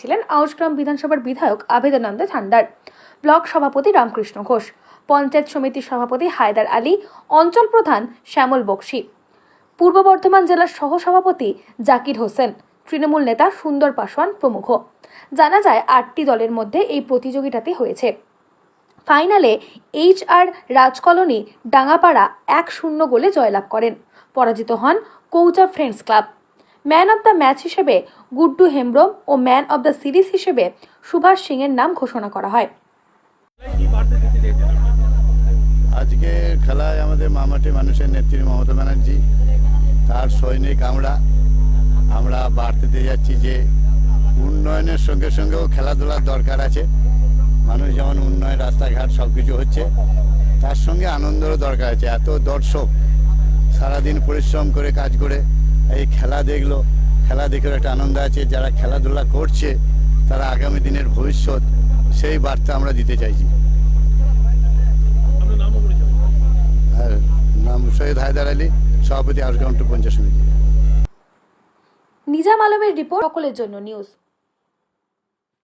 ছিলেন আউশগ্রাম বিধানসভার বিধায়ক আবেদানন্দ ঠান্ডার ব্লক সভাপতি রামকৃষ্ণ ঘোষ, পঞ্চায়েত সমিতির সভাপতি হায়দার আলী, অঞ্চল প্রধান শ্যামল বক্সি, পূর্ব বর্ধমান জেলার সহসভাপতি জাকির হোসেন, তৃণমূল নেতা সুন্দর পাসওয়ান প্রমুখ। জানা যায়, আটটি দলের মধ্যে এই প্রতিযোগিতাটি হয়েছে। ফাইনালে এইচ আর রাজকলোনি ডাঙ্গাপাড়া এক শূন্য গোলে জয়লাভ করেন। পরাজিত হন Koucha friends club. Man of the match হিসেবে গুড্ডু হেমব্রম ও ম্যান অব দ্য সিরিজ হিসেবে সুভাষ সিংয়ের নাম ঘোষণা করা হয়। আজকে খেলায় আমাদের মামাটি মানুষের নেত্রী মমতা ব্যানার্জি, তার সৈনিক আমরা আমরা বাড়তে যাচ্ছি যে উন্নয়নের সঙ্গে সঙ্গেও খেলাধুলার দরকার আছে। মানুষ যেমন উন্নয়ন, রাস্তাঘাট সব কিছু হচ্ছে, তার সঙ্গে আনন্দেরও দরকার আছে। এত দর্শক, সারাদিন পরিশ্রম করে, কাজ করে এই খেলা দেখল। খেলা দেখেও একটা আনন্দ আছে যারা খেলাধুলা করছে তারা আগামী দিনের ভবিষ্যৎ সেই বার্তা আমরা দিতে চাইছি। আর নাম সৈয়দ হায়দার আলী সভাপতি টু পঞ্চায়েত সমিতি। নিজাম আলমের রিপোর্ট সকলের জন্য নিউজ।